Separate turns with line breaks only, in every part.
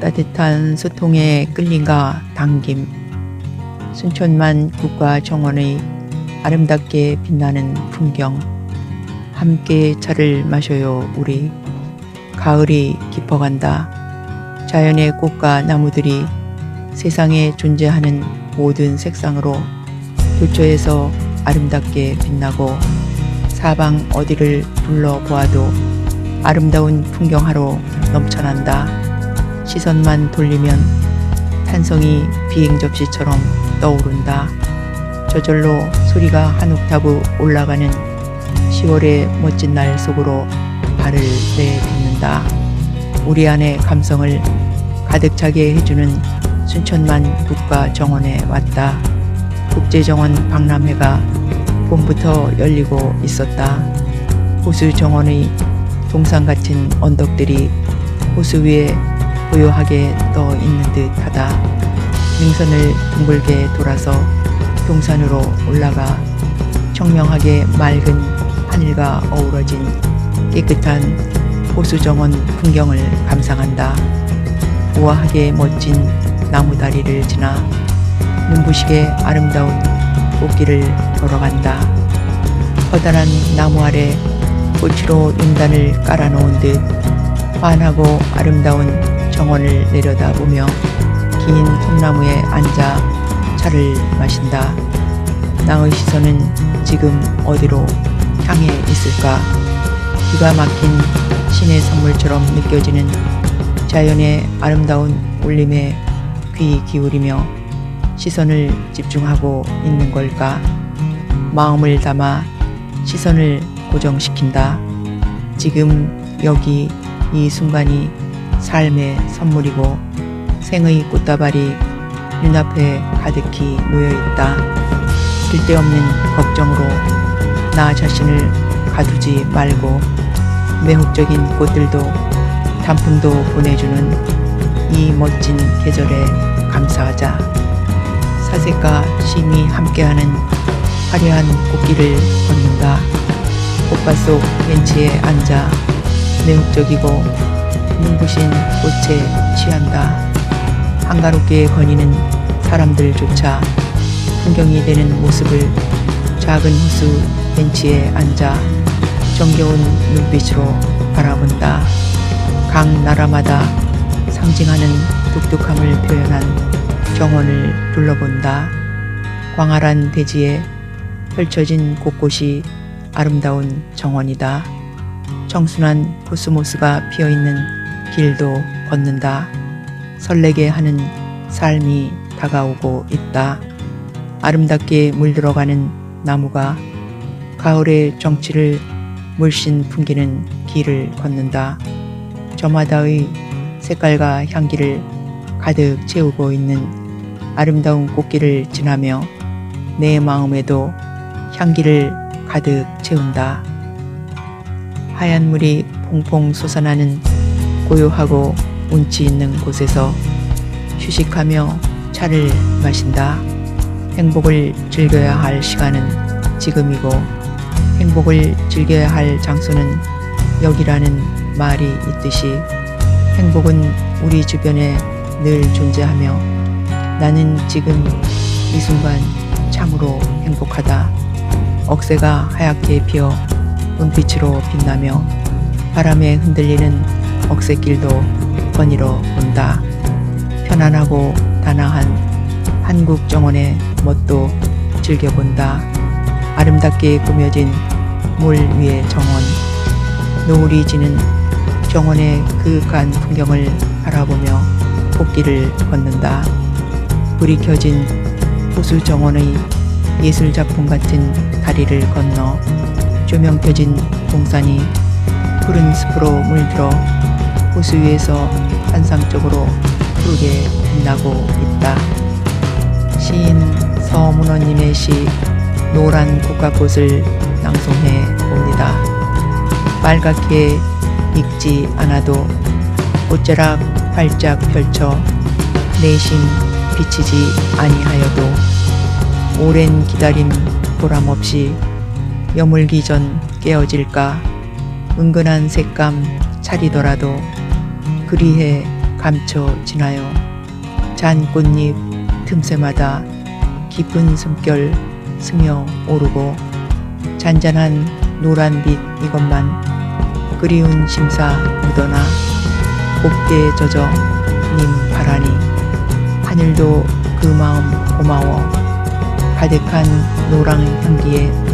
따뜻한 소통에 끌린가 당김. 순천만 국가정원의 아름답게 빛나는 풍경. 함께 차를 마셔요 우리. 가을이 깊어간다. 자연의 꽃과 나무들이 세상에 존재하는 모든 색상으로 교초에서 아름답게 빛나고 사방 어디를 둘러보아도 아름다운 풍경하로 넘쳐난다. 시선만 돌리면 탄성이 비행 접시처럼 떠오른다. 저절로 소리가 한 옥타브 올라가는 10월의 멋진 날 속으로 발을 내딛는다. 우리 안의 감성을 가득 차게 해주는 순천만 국가정원에 왔다. 국제정원 박람회가 봄부터 열리고 있었다. 호수 정원의 동상 같은 언덕들이 호수 위에 고요하게 떠 있는 듯 하다. 능선을 둥글게 돌아서 동산으로 올라가 청명하게 맑은 하늘과 어우러진 깨끗한 호수 정원 풍경을 감상한다. 우아하게 멋진 나무 다리를 지나 눈부시게 아름다운 꽃길을 걸어간다. 커다란 나무 아래 꽃으로 윤단을 깔아놓은 듯 환하고 아름다운 정원을 내려다보며 긴 솜나무에 앉아 차를 마신다. 나의 시선은 지금 어디로 향해 있을까? 기가 막힌 신의 선물처럼 느껴지는 자연의 아름다운 울림에 귀 기울이며 시선을 집중하고 있는 걸까? 마음을 담아 시선을 고정시킨다. 지금 여기 이 순간이 삶의 선물이고 생의 꽃다발이 눈앞에 가득히 놓여 있다. 쓸데없는 걱정으로 나 자신을 가두지 말고 매혹적인 꽃들도 단풍도 보내주는 이 멋진 계절에 감사하자. 사색과 심이 함께하는 화려한 꽃길을 걷는다. 꽃밭 속 벤치에 앉아 매혹적이고 눈부신 꽃에 취한다. 한가롭게 거니는 사람들조차 풍경이 되는 모습을 작은 호수 벤치에 앉아 정겨운 눈빛으로 바라본다. 각 나라마다 상징하는 독특함을 표현한 정원을 둘러본다. 광활한 대지에 펼쳐진 곳곳이 아름다운 정원이다. 청순한 코스모스가 피어있는 길도 걷는다. 설레게 하는 삶이 다가오고 있다. 아름답게 물들어가는 나무가 가을의 정취를 물씬 풍기는 길을 걷는다. 저마다의 색깔과 향기를 가득 채우고 있는 아름다운 꽃길을 지나며 내 마음에도 향기를 가득 채운다. 하얀 물이 퐁퐁 솟아나는 고요하고 운치 있는 곳에서 휴식하며 차를 마신다. 행복을 즐겨야 할 시간은 지금이고 행복을 즐겨야 할 장소는 여기라는 말이 있듯이 행복은 우리 주변에 늘 존재하며 나는 지금 이 순간 참으로 행복하다. 억새가 하얗게 피어 은빛으로 빛나며 바람에 흔들리는 억새길도 거닐어 본다. 편안하고 단아한 한국 정원의 멋도 즐겨본다. 아름답게 꾸며진 물 위의 정원. 노을이 지는 정원의 그윽한 풍경을 바라보며 꽃길을 걷는다. 불이 켜진 호수 정원의 예술 작품 같은 다리를 건너 조명 켜진 동산이 푸른 숲으로 물들어 호수 위에서 환상적으로 푸르게 빛나고 있다. 시인 서문호님의 시 노란 국화꽃을 낭송해 봅니다. 빨갛게 익지 않아도 꽃자락 활짝 펼쳐 내심 비치지 아니하여도 오랜 기다림 보람 없이 여물기 전 깨어질까 은근한 색감 차리더라도 그리해 감춰 지나요. 잔 꽃잎 틈새마다 깊은 숨결 스며 오르고 잔잔한 노란빛 이것만 그리운 심사 묻어나 곱게 젖어 님 바라니 하늘도 그 마음 고마워 가득한 노랑 향기에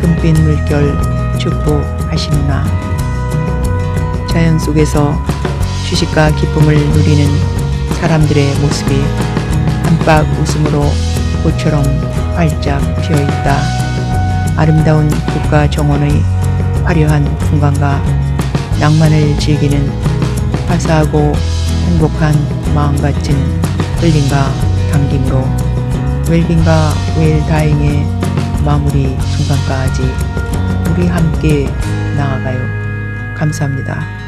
금빛 물결 축복하시누나 자연 속에서 휴식과 기쁨을 누리는 사람들의 모습이 한박 웃음으로 꽃처럼 활짝 피어 있다. 아름다운 국가 정원의 화려한 풍광과 낭만을 즐기는 화사하고 행복한 마음 같은 끌림과 당김으로 웰빙과 웰다잉의 마무리 순간까지 우리 함께 나아가요. 감사합니다.